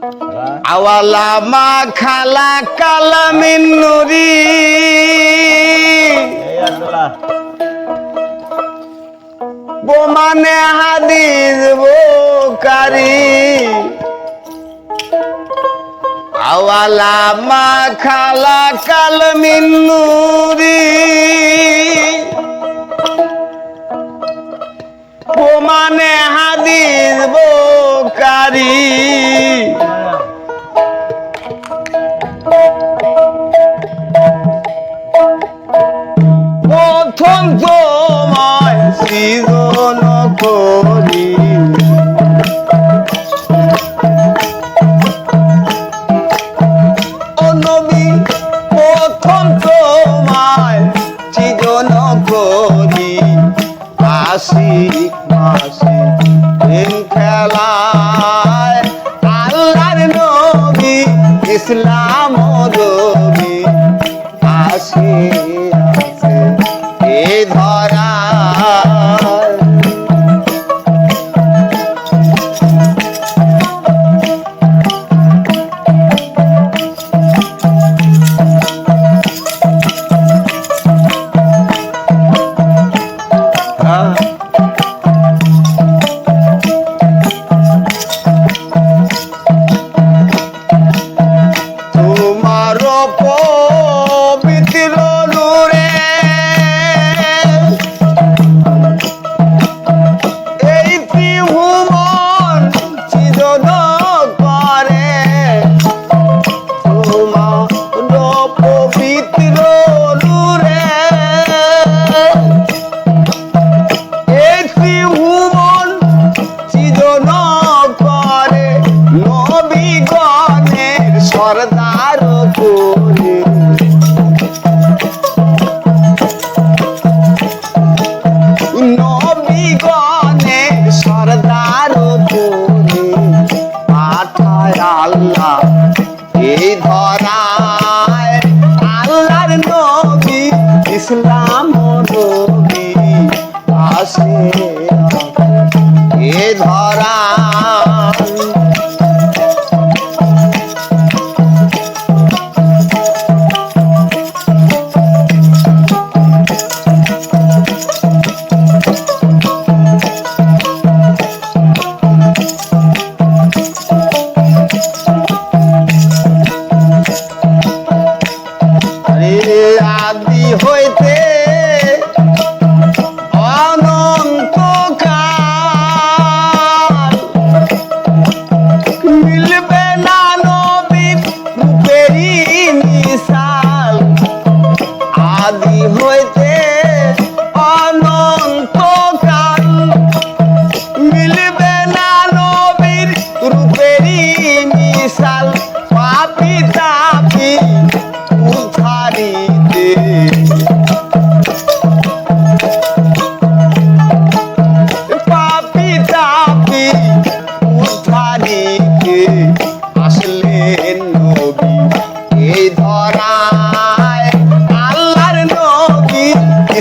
আওয়ালা মা খালা কালামিন নুরি বোমানে হাদিস বোকারি। আওয়ালা মা খালা কালামিন নুরি সৃজন করি। ও নবী প্রথম তোমায় সৃজন করি। আসি মাসি খেলায় আল্লাহর নবী, ইসলাম রবি। আসে আদি হইতে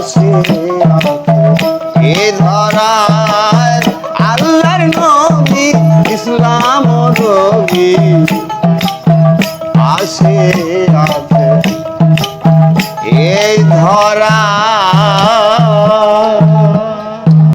পাশে এ ধরায় আল্লাহর নবী ইসলাম রবি পাশে